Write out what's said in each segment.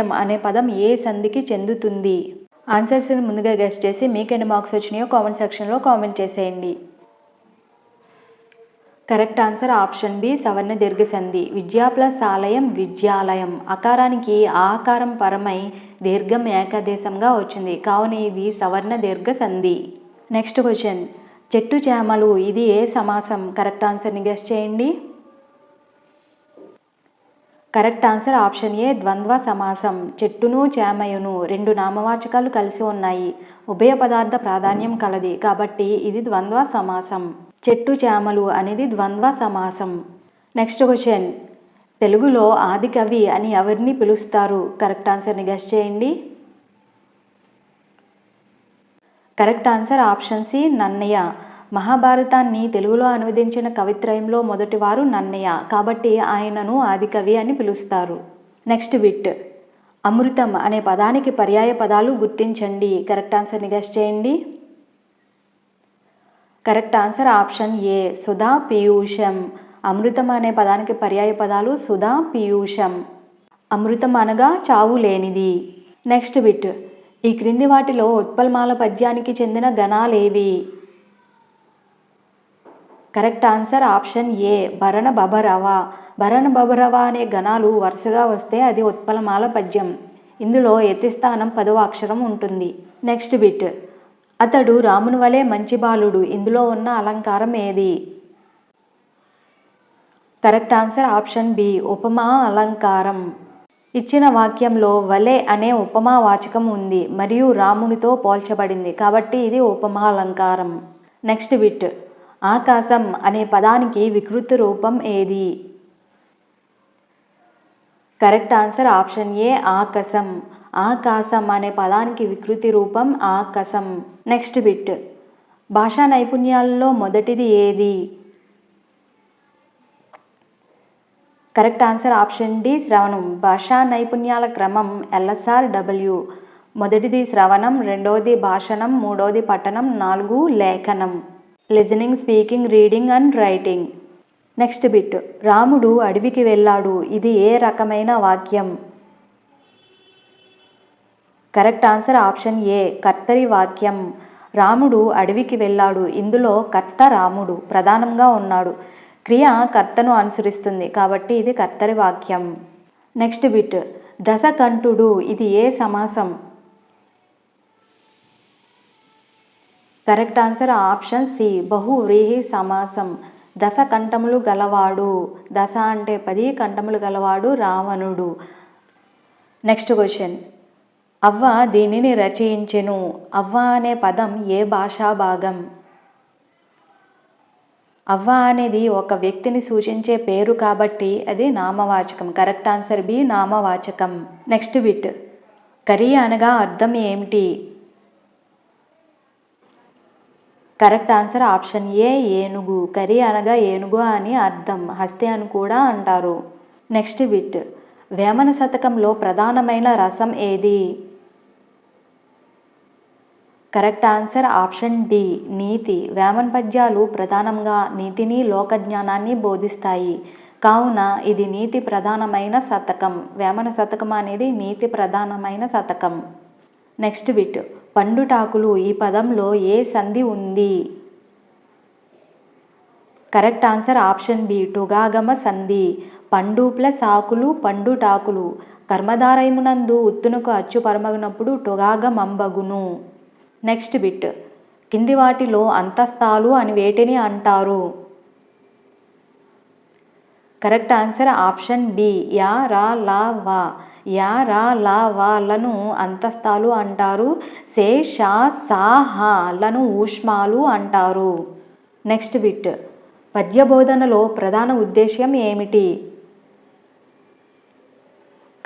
ఎం అనే పదం ఏ సంధికి చెందుతుంది? ఆన్సర్స్ని ముందుగా గెస్ట్ చేసి మీకు ఎన్ని మార్క్స్ వచ్చినాయో కామెంట్ సెక్షన్లో కామెంట్ చేసేయండి. కరెక్ట్ ఆన్సర్ ఆప్షన్ బి సవర్ణ దీర్ఘ సంధి విద్యా ప్లస్ ఆలయం విద్యాలయం. అకారానికి ఆకారం పరమై దీర్ఘం ఏకదేశంగా వచ్చింది. కావున ఇది సవర్ణ దీర్ఘ సంధి నెక్స్ట్ క్వశ్చన్. చెట్టు చేమలు ఇది ఏ సమాసం? కరెక్ట్ ఆన్సర్ని గెస్ట్ చేయండి. కరెక్ట్ ఆన్సర్ ఆప్షన్ ఏ ద్వంద్వ సమాసం. చెట్టును చేమయును రెండు నామవాచకాలు కలిసి ఉన్నాయి. ఉభయ పదార్థ ప్రాధాన్యం కలది. కాబట్టి ఇది ద్వంద్వ సమాసం. చెట్టు చేమలు అనేది ద్వంద్వ సమాసం. Next question. తెలుగులో ఆది కవి అని ఎవరిని పిలుస్తారు? కరెక్ట్ ఆన్సర్ని గెస్ట్ చేయండి. Correct answer option C Nannaya మహాభారతాన్ని తెలుగులో అనువదించిన కవిత్రయంలో మొదటివారు నన్నయ్య. కాబట్టి ఆయనను ఆదికవి అని పిలుస్తారు. నెక్స్ట్ బిట్ అమృతం అనే పదానికి పర్యాయ పదాలు గుర్తించండి. కరెక్ట్ ఆన్సర్ని గెస్ట్ చేయండి. Correct answer option A. Sudha పీయూషం. అమృతం అనే పదానికి పర్యాయ పదాలు సుధా పీయూషం. అమృతం అనగా చావు లేనిది. నెక్స్ట్ బిట్ ఈ క్రింది వాటిలో ఉత్పల్మాల పద్యానికి చెందిన గణాలేవి. Correct answer option A. భరణ బభరవ. భరణ బభరవ అనే గణాలు వరుసగా వస్తే అది ఉత్పలమాల పద్యం. ఇందులో యతిస్థానం పదవ అక్షరం ఉంటుంది. Next bit. అతడు రాముని వలె మంచి బాలుడు. ఇందులో ఉన్న అలంకారం ఏది? Correct answer option B. ఉపమా అలంకారం. ఇచ్చిన వాక్యంలో వలె అనే ఉపమా వాచకం ఉంది. మరియు రామునితో పోల్చబడింది. కాబట్టి ఇది ఉపమా అలంకారం. Next bit. ఆకాశం అనే పదానికి వికృతి రూపం ఏది? కరెక్ట్ ఆన్సర్ ఆప్షన్ ఏ ఆకాశం. ఆకాశం అనే పదానికి వికృతి రూపం ఆకాశం. Next bit. భాషా నైపుణ్యాలలో మొదటిది ఏది? కరెక్ట్ ఆన్సర్ ఆప్షన్ డి శ్రవణం. భాషా నైపుణ్యాల క్రమం ఎల్ఎస్ఆర్ డబ్ల్యూ. మొదటిది శ్రవణం రెండవది భాషణం మూడవది పఠనం నాలుగు లేఖనం. Listening speaking reading and writing. Next bit. రాముడు అడవికి వెళ్ళాడు. ఇది ఏ రకమైన వాక్యం? Correct answer option A. కర్తరి వాక్యం. రాముడు అడవికి వెళ్ళాడు. ఇందులో కర్త రాముడు ప్రధానంగా ఉన్నాడు. క్రియ కర్తను అనుసరిస్తుంది. కాబట్టి ఇది కర్తరి వాక్యం. Next bit. దశకంఠుడు. ఇది ఏ సమాసం? Correct answer option C. బహువ్రీహి సమాసం. దశ కంఠములు గలవాడు. దశ అంటే పది కంఠములు గలవాడు రావణుడు. Next question. అవ్వ దీనిని రచయించెను అవ్వ అనే పదం ఏ భాషా భాగం? అవ్వ అనేది ఒక వ్యక్తిని సూచించే పేరు కాబట్టి అది నామవాచకం. కరెక్ట్ ఆన్సర్ బి నామవాచకం. Next bit. కరి అనగా అర్థం ఏమిటి? కరెక్ట్ ఆన్సర్ ఆప్షన్ ఏ ఏనుగు. కరి అనగా ఏనుగు అని అర్థం. హస్తి అని కూడా అంటారు. Next bit. వేమన శతకంలో ప్రధానమైన రసం ఏది? కరెక్ట్ ఆన్సర్ ఆప్షన్ డి నీతి. వేమన పద్యాలు ప్రధానంగా నీతిని లోక జ్ఞానాన్ని బోధిస్తాయి. కావున ఇది నీతి ప్రధానమైన శతకం. వేమన శతకం అనేది నీతి ప్రధానమైన శతకం. Next bit. పండుటాకులు ఈ పదంలో ఏ సంధి ఉంది? కరెక్ట్ ఆన్సర్ ఆప్షన్ బి టుగాగమ సంధి. పండు ప్లస్ ఆకులు పండుటాకులు. కర్మధారయమునందు ఉత్తునకు అచ్చు పరమగినప్పుడు టుగాగమంబగును. Next bit. కింది వాటిలో అంతస్తాలు అని వేటిని అంటారు? కరెక్ట్ ఆన్సర్ ఆప్షన్ బి యా రా లా వా. యారా లావాలను లా అంతస్తాలు అంటారు. సే షా సా లను ఊష్మాలు అంటారు. Next bit. పద్య బోధనలో ప్రధాన ఉద్దేశ్యం ఏమిటి?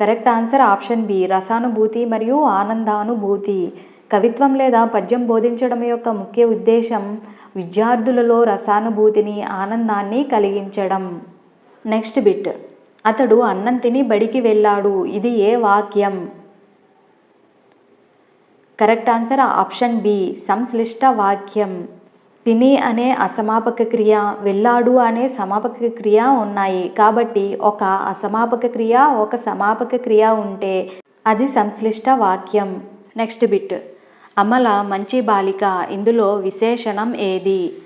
Correct answer option B. రసానుభూతి మరియు ఆనందానుభూతి. కవిత్వం లేదా పద్యం బోధించడం యొక్క ముఖ్య ఉద్దేశం విద్యార్థులలో రసానుభూతిని ఆనందాన్ని కలిగించడం. Next bit. అతడు అన్నం తిని బడికి వెళ్ళాడు. ఇది ఏ వాక్యం? Correct answer option B. సంశ్లిష్ట వాక్యం. తిని అనే అసమాపక క్రియ వెళ్ళాడు అనే సమాపక క్రియ ఉన్నాయి. కాబట్టి ఒక అసమాపక క్రియ ఒక సమాపక క్రియ ఉంటే అది సంశ్లిష్ట వాక్యం. Next bit. అమల మంచి బాలిక ఇందులో విశేషణం ఏది?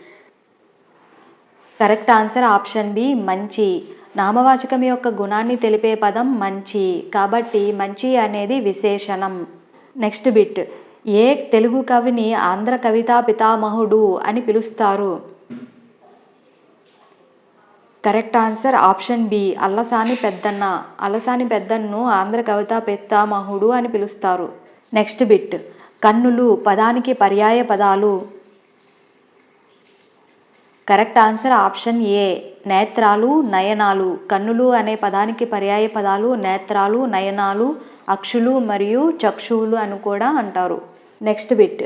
కరెక్ట్ ఆన్సర్ ఆప్షన్ బి మంచి. నామవాచకం యొక్క గుణాన్ని తెలిపే పదం మంచి. కాబట్టి మంచి అనేది విశేషణం. Next bit. ఏ తెలుగు కవిని ఆంధ్ర కవితా పితామహుడు అని పిలుస్తారు? Correct answer option B. Allasani Peddanna. Allasani Peddanna Andhra కవితా పితామహుడు అని పిలుస్తారు. Next bit. కన్నులు పదానికి పర్యాయ పదాలు. Correct answer option A. నేత్రాలు నయనాలు కన్నులు అనే పదానికి పర్యాయ పదాలు నేత్రాలు నయనాలు అక్షులు మరియు చక్షువులు అని కూడా అంటారు. Next bit.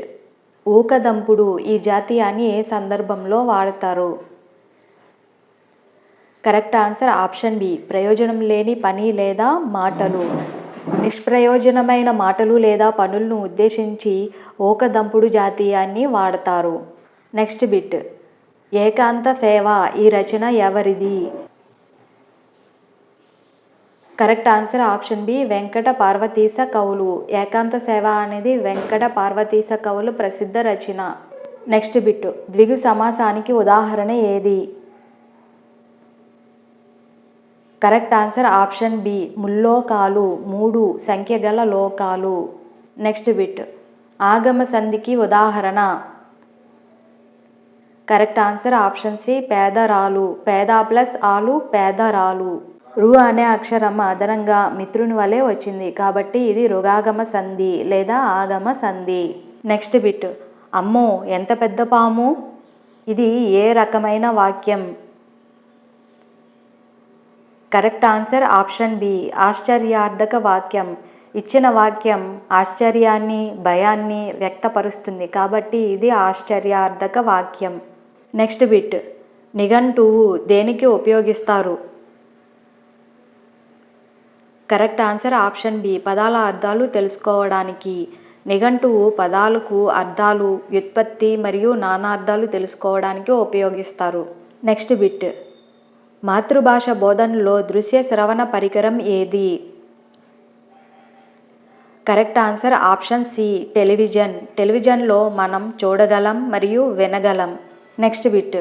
ఊకదంపుడు ఈ జాతీయాన్ని ఏ సందర్భంలో వాడతారు? Correct answer option B. ప్రయోజనం లేని పని లేదా మాటలు. నిష్ప్రయోజనమైన మాటలు లేదా పనులను ఉద్దేశించి ఓకదంపుడు జాతీయాన్ని వాడతారు. Next bit. ఏకాంత సేవ ఈ రచన ఎవరిది? Correct answer option B Venkata Parvateesha కవులు. ఏకాంత సేవ అనేది వెంకట పార్వతీశ కవులు ప్రసిద్ధ రచన. నెక్స్ట్ బిట్ ద్విగు సమాసానికి ఉదాహరణ ఏది? కరెక్ట్ ఆన్సర్ ఆప్షన్ బి ముల్లోకాలు మూడు సంఖ్య గల లోకాలు. నెక్స్ట్ బిట్ ఆగమ సంధికి ఉదాహరణ. కరెక్ట్ ఆన్సర్ ఆప్షన్ సి పేదరాలు. పేద ప్లస్ ఆలు పేదరాలు. రు అనే అక్షరం అదనంగా మిత్రుని వలె వచ్చింది. కాబట్టి ఇది రుగాగమ సంధి లేదా ఆగమ సంధి. Next bit. అమ్మో ఎంత పెద్ద పాము? ఇది ఏ రకమైన వాక్యం? కరెక్ట్ ఆన్సర్ ఆప్షన్ బి ఆశ్చర్యార్థక వాక్యం. ఇచ్చిన వాక్యం ఆశ్చర్యాన్ని భయాన్ని వ్యక్తపరుస్తుంది. కాబట్టి ఇది ఆశ్చర్యార్థక వాక్యం. Next bit. నిఘంటువు దేనికి ఉపయోగిస్తారు? Correct answer option B. పదాల అర్థాలు తెలుసుకోవడానికి. నిఘంటువు పదాలకు అర్థాలు వ్యుత్పత్తి మరియు నానార్థాలు తెలుసుకోవడానికి ఉపయోగిస్తారు. Next bit. మాతృభాష బోధనలో దృశ్య శ్రవణ పరికరం ఏది? Correct answer option C. Television. టెలివిజన్లో మనం చూడగలం మరియు వినగలం. నెక్స్ట్ బిట్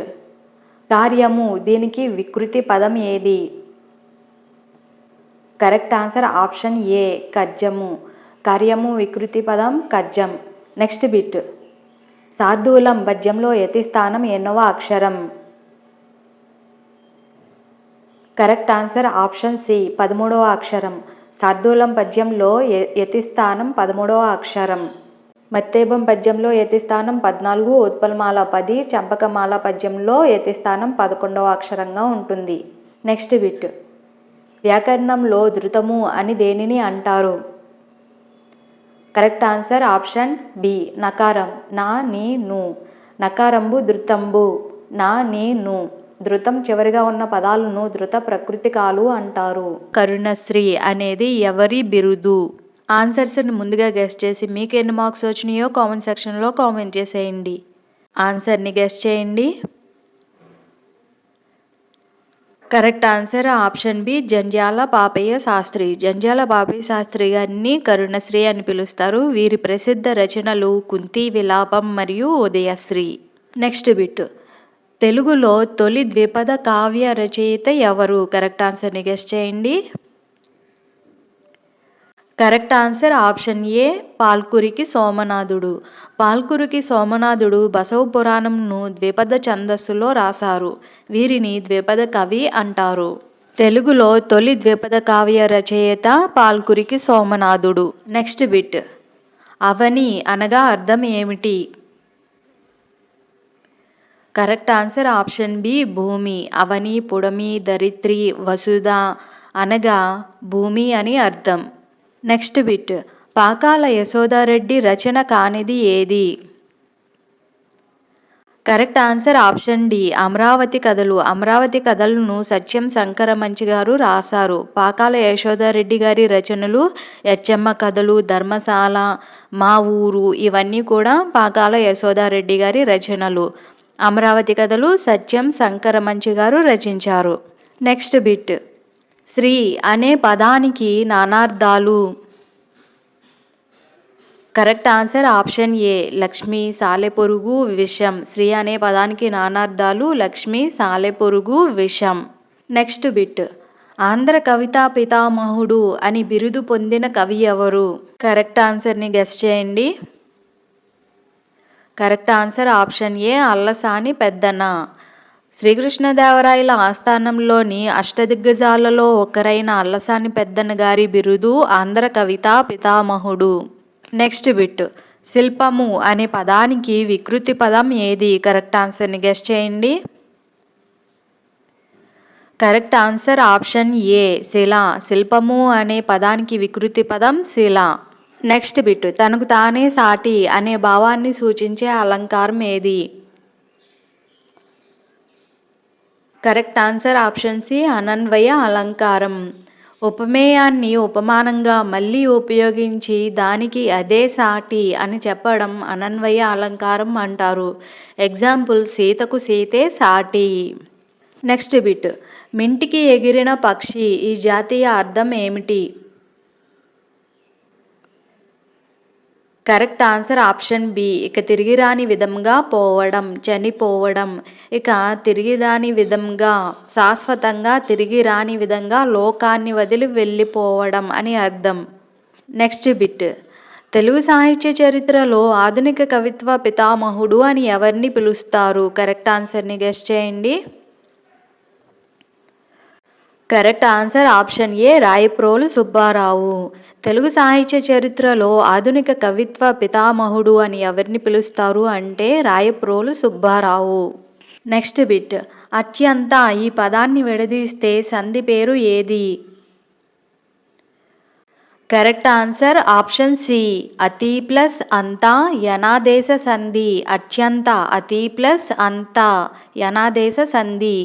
కార్యము దీనికి వికృతి పదం ఏది? కరెక్ట్ ఆన్సర్ ఆప్షన్ ఏ కజ్జము కార్యము వికృతి పదం కజ్జం నెక్స్ట్ బిట్ సార్దూలం పద్యంలో యతి స్థానం ఎన్నవ అక్షరం? కరెక్ట్ ఆన్సర్ ఆప్షన్ సి పదమూడవ అక్షరం. శార్దూలం పద్యంలో య- యతి స్థానం పదమూడవ అక్షరం. మత్తేబం పద్యంలో యతిస్థానం పద్నాలుగు ఉత్పలమాల పది చంపకమాల పద్యంలో యతిస్థానం పదకొండవ అక్షరంగా ఉంటుంది. Next bit. వ్యాకరణంలో ధృతము అని దేనిని అంటారు? Correct answer option B. నకారం. నా నీ ను. నకారంబు ధృతంబు. నా నీ ను. ధృతం చివరిగా ఉన్న పదాలను ధృత ప్రకృతికాలు అంటారు. కరుణశ్రీ అనేది ఎవరి బిరుదు? ఆన్సర్స్ని ముందుగా గెస్ట్ చేసి మీకు ఎన్ని మార్క్స్ వచ్చినాయో కామెంట్ సెక్షన్లో కామెంట్ చేసేయండి. ఆన్సర్ని గెస్ట్ చేయండి. Correct answer option B Janjala Papayya Sastri. Janjala Papayya Sastri గారిని కరుణశ్రీ అని పిలుస్తారు. వీరి ప్రసిద్ధ రచనలు కుంతి విలాపం మరియు ఉదయశ్రీ. Next bit. తెలుగులో తొలి ద్విపద కావ్య రచయిత ఎవరు? కరెక్ట్ ఆన్సర్ని గెస్ట్ చేయండి. Correct answer option A Palkuriki సోమనాథుడు. పాల్కురికి సోమనాథుడు బసవ పురాణంను ద్విపద ఛందస్సులో రాశారు. వీరిని ద్విపద కవి అంటారు. తెలుగులో తొలి ద్విపద కావ్య రచయిత పాల్కురికి సోమనాథుడు. Next bit. అవని అనగా అర్థం ఏమిటి? కరెక్ట్ ఆన్సర్ ఆప్షన్ బి భూమి. అవని పుడమి దరిత్రి వసుధ అనగా భూమి అని అర్థం. Next bit. పాకాల యశోదారెడ్డి రచన కానిది ఏది? Correct answer option D. Amaravati కథలు. అమరావతి కథలను సత్యం శంకరమంచి గారు రాశారు. పాకాల యశోదారెడ్డి గారి రచనలు ఎచ్చమ్మ కథలు ధర్మశాల మా ఊరు ఇవన్నీ కూడా పాకాల యశోదారెడ్డి గారి రచనలు. అమరావతి కథలు సత్యం శంకరమంచి గారు రచించారు. Next bit. శ్రీ అనే పదానికి నానార్థాలు. Correct answer option A Lakshmi సాలెపొరుగు విషం. శ్రీ అనే పదానికి నానార్థాలు లక్ష్మి సాలెపొరుగు విషం. Next bit. ఆంధ్ర కవితా పితామహుడు అని బిరుదు పొందిన కవి ఎవరు? కరెక్ట్ ఆన్సర్ని గెస్ చేయండి. Correct answer option A Allasani Peddana శ్రీకృష్ణదేవరాయల ఆస్థానంలోని అష్టదిగ్గజాలలో ఒకరైన అల్లసాని పెద్దన్న గారి బిరుదు ఆంధ్ర కవితా పితామహుడు. Next bit. శిల్పము అనే పదానికి వికృతి పదం ఏది? కరెక్ట్ ఆన్సర్ని గెస్ట్ చేయండి. Correct answer option A. శిల. శిల్పము అనే పదానికి వికృతి పదం శిల. Next bit. తనకు తానే సాటి అనే భావాన్ని సూచించే అలంకారం ఏది? కరెక్ట్ ఆన్సర్ ఆప్షన్ సి అనన్వయ అలంకారం. ఉపమేయాన్ని ఉపమానంగా మళ్ళీ ఉపయోగించి దానికి అదే సాటి అని చెప్పడం అనన్వయ అలంకారం అంటారు. ఎగ్జాంపుల్ సీతకు సీతే సాటి. Next bit. మింటికి ఎగిరిన పక్షి ఈ జాతీయ అర్థం ఏమిటి? Correct answer option B. ఇక తిరిగి రాని విధంగా పోవడం చనిపోవడం. ఇక తిరిగి రాని విధంగా శాశ్వతంగా తిరిగి రాని విధంగా లోకాన్ని వదిలి వెళ్ళిపోవడం అని అర్థం. Next bit. తెలుగు సాహిత్య చరిత్రలో ఆధునిక కవిత్వ పితామహుడు అని ఎవరిని పిలుస్తారు? కరెక్ట్ ఆన్సర్ని గెస్ట్ చేయండి. Correct answer option A Rayaprolu Subbarao. Telugu సాహిత్య చరిత్రలో ఆధునిక కవిత్వ పితామహుడు అని ఎవరిని పిలుస్తారు అంటే రాయప్రోలు సుబ్బారావు. Next bit. అత్యంత ఈ పదాన్ని విడదీస్తే సంధి పేరు ఏది? Correct answer option C. అతి ప్లస్ అంతా యనాదేశ సంధి అత్యంత అతి ప్లస్ అంతా యనాదేశ సంధి.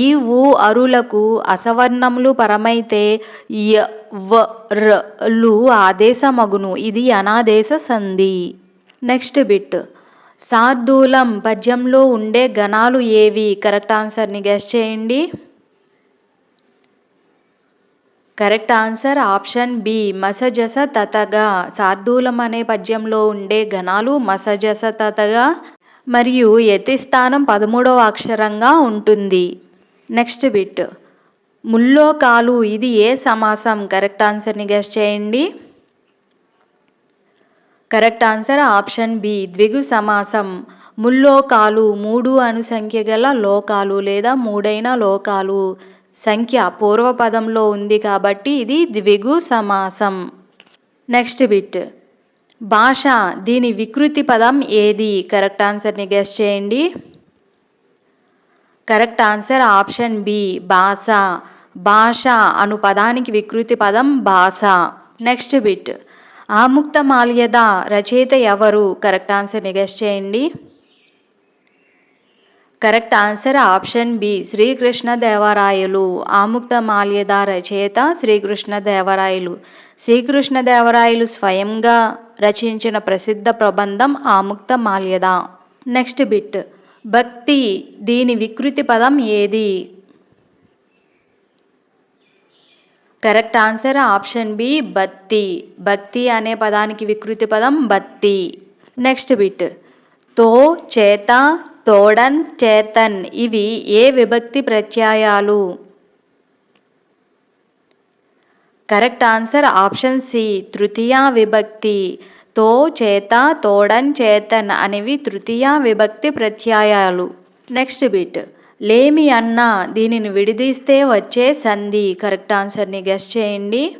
ఈ ఊ అరులకు అసవర్ణములు పరమైతే య వ లు ఆదేశమగును. ఇది అనాదేశ సంధి. Next bit. సార్దూలం పద్యంలో ఉండే గణాలు ఏవి? కరెక్ట్ ఆన్సర్ని గెస్ చేయండి. కరెక్ట్ ఆన్సర్ ఆప్షన్ బి మసజస తతగా. శార్దూలం అనే పద్యంలో ఉండే గణాలు మసజస తతగా మరియు యతిస్థానం పదమూడవ అక్షరంగా ఉంటుంది. Next bit. ముల్లోకాలు ఇది ఏ సమాసం? కరెక్ట్ ఆన్సర్ని గెస్ చేయండి. కరెక్ట్ ఆన్సర్ ఆప్షన్ బి ద్విగు సమాసం. ముల్లోకాలు మూడు అను సంఖ్య గల లోకాలు లేదా మూడైన లోకాలు. సంఖ్య పూర్వపదంలో ఉంది కాబట్టి ఇది ద్విగు సమాసం. నెక్స్ట్ బిట్ భాష దీని వికృతి పదం ఏది? కరెక్ట్ ఆన్సర్ని గెస్ చేయండి. కరెక్ట్ ఆన్సర్ ఆప్షన్ బి భాష. భాష అను పదానికి వికృతి పదం భాష. నెక్స్ట్ బిట్ ఆముక్త మాల్యద రచయిత ఎవరు? కరెక్ట్ ఆన్సర్ని గెస్ చేయండి. Correct answer option B Srikrishna Devarayalu. Amukta Malyada రచయిత శ్రీకృష్ణ దేవరాయలు. శ్రీకృష్ణ దేవరాయలు స్వయంగా రచించిన ప్రసిద్ధ ప్రబంధం ఆముక్త మాల్యద. Next bit. భక్తి దీని వికృతి పదం ఏది? కరెక్ట్ ఆన్సర్ ఆప్షన్ బి బత్తి భక్తి అనే పదానికి వికృతి పదం బత్తి నెక్స్ట్ బిట్. తో చేత తోడన్ చేతన్ ఇవి ఏ విభక్తి ప్రత్యయాలు? కరెక్ట్ ఆన్సర్ ఆప్షన్ సి తృతీయ విభక్తి. తో చేత తోడన్ చేతన్ అనేవి తృతీయ విభక్తి ప్రత్యయాలు. Next bit. లేమి అన్న దీనిని విడిదీస్తే వచ్చే సంధి. కరెక్ట్ ఆన్సర్ని గెస్ చేయండి.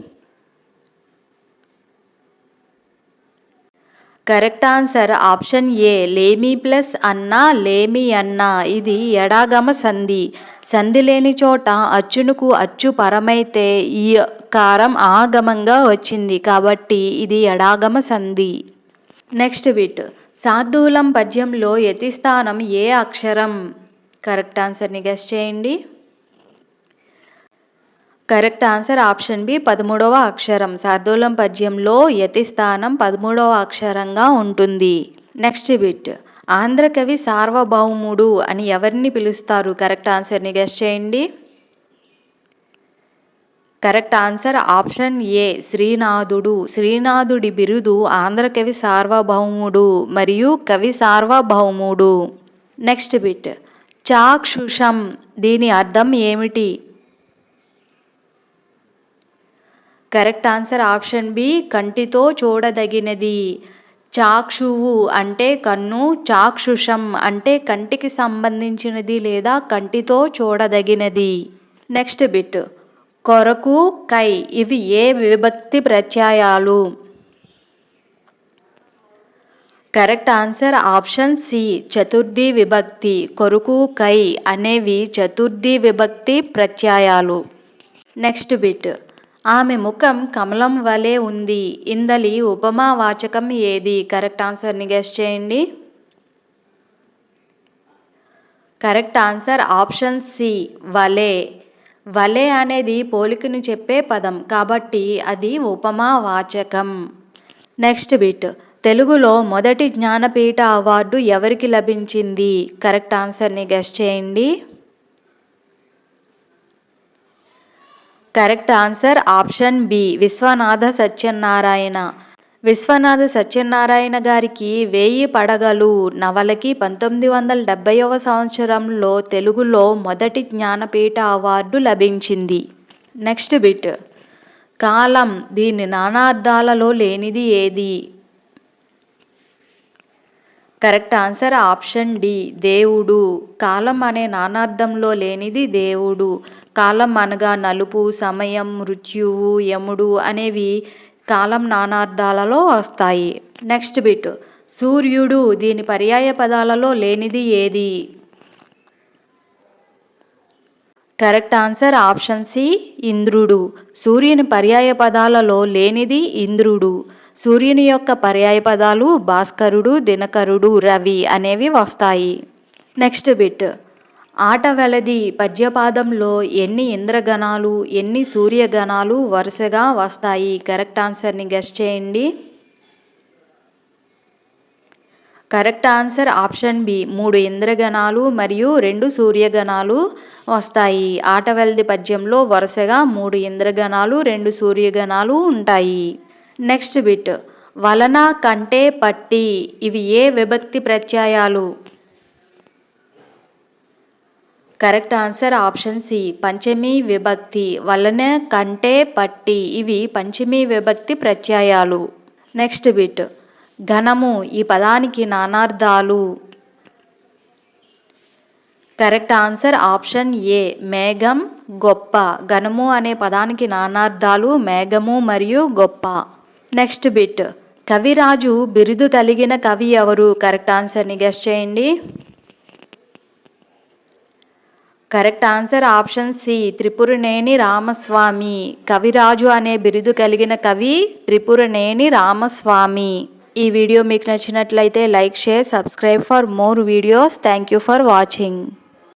కరెక్ట్ ఆన్సర్ ఆప్షన్ ఏ లేమి ప్లస్ అన్న లేమి అన్న. ఇది ఎడాగమ సంధి. సంధి లేని చోట అచ్చునుకు అచ్చు పరమైతే ఈ కారం ఆగమంగా వచ్చింది కాబట్టి ఇది ఎడాగమ సంధి. Next bit. సాధూలం పద్యంలో యతిస్థానం ఏ అక్షరం? కరెక్ట్ ఆన్సర్ని గెస్ చేయండి. కరెక్ట్ ఆన్సర్ ఆప్షన్ బి పదమూడవ అక్షరం. శార్దూలం పద్యంలో యతిస్థానం పదమూడవ అక్షరంగా ఉంటుంది. Next bit. ఆంధ్రకవి సార్వభౌముడు అని ఎవరిని పిలుస్తారు? కరెక్ట్ ఆన్సర్ని గెస్ చేయండి. Correct answer option A Srinathudu. శ్రీనాథుడి బిరుదు ఆంధ్రకవి సార్వభౌముడు మరియు కవి సార్వభౌముడు. Next bit. చాక్షుషం. దీని అర్థం ఏమిటి? కరెక్ట్ ఆన్సర్ ఆప్షన్ బి కంటితో చూడదగినది. చాక్షువు అంటే కన్ను చాక్షుషం అంటే కంటికి సంబంధించినది లేదా కంటితో చూడదగినది. Next bit. కొరకు కై ఇవి ఏ విభక్తి ప్రత్యయాలు? కరెక్ట్ ఆన్సర్ ఆప్షన్ సి చతుర్థి విభక్తి. కొరకు కై అనేవి చతుర్థి విభక్తి ప్రత్యయాలు. Next bit. ఆమె ముఖం కమలం వలె ఉంది. ఇందలి ఉపమా వాచకం ఏది? కరెక్ట్ ఆన్సర్ని గెస్ట్ చేయండి. కరెక్ట్ ఆన్సర్ ఆప్షన్ సి వలే. వలే అనేది పోలికను చెప్పే పదం కాబట్టి అది ఉపమా వాచకం. Next bit. తెలుగులో మొదటి జ్ఞానపీఠ అవార్డు ఎవరికి లభించింది? కరెక్ట్ ఆన్సర్ని గెస్ట్ చేయండి. Correct answer option B. Viswanatha Satyanarayana. Viswanatha Satyanarayana గారికి వేయి పడగలు. నవలకి పంతొమ్మిది వందల డెబ్బైవ సంవత్సరంలో తెలుగులో మొదటి జ్ఞానపీఠ అవార్డు లభించింది. Next bit. కాలం దీని నానార్థాలలో లేనిది ఏది? Correct answer option D. దేవుడు. కాలం అనే నానార్థంలో లేనిది దేవుడు. కాలం అనగా నలుపు సమయం మృత్యువు యముడు అనేవి కాలం నానార్థాలలో వస్తాయి. Next bit. సూర్యుడు దీని పర్యాయ పదాలలో లేనిది ఏది? కరెక్ట్ ఆన్సర్ ఆప్షన్ సి ఇంద్రుడు. సూర్యుని పర్యాయ పదాలలో లేనిది ఇంద్రుడు. సూర్యుని యొక్క పర్యాయ పదాలు భాస్కరుడు దినకరుడు రవి అనేవి వస్తాయి. Next bit. ఆటవెలది పద్యపాదంలో ఎన్ని ఇంద్రగణాలు ఎన్ని సూర్యగణాలు వరుసగా వస్తాయి? కరెక్ట్ ఆన్సర్ని గెస్ట్ చేయండి. Correct answer option B. మూడు ఇంద్రగణాలు మరియు రెండు సూర్యగణాలు వస్తాయి. ఆటవెలది పద్యంలో వరుసగా మూడు ఇంద్రగణాలు రెండు సూర్యగణాలు ఉంటాయి. Next bit. వలన కంటే పట్టి. ఇవి ఏ విభక్తి ప్రత్యయాలు? Correct answer option C. Panchami విభక్తి వలన కంటే పట్టి. ఇవి పంచమీ విభక్తి ప్రత్యయాలు. Next bit. ఘనము ఈ పదానికి నానార్థాలు. Correct answer option A. మేఘం గొప్ప. ఘనము అనే పదానికి నానార్థాలు మేఘము మరియు గొప్ప. Next bit. కవిరాజు బిరుదు కలిగిన కవి ఎవరు? కరెక్ట్ ఆన్సర్ని గెస్ట్ చేయండి. Correct answer option C Tripuraneni Ramaswamy. Kaviraju అనే బిరుదు కలిగిన కవి త్రిపురనేని రామస్వామి. ఈ వీడియో మీకు నచ్చినట్లయితే like share subscribe for more videos. Thank you for watching.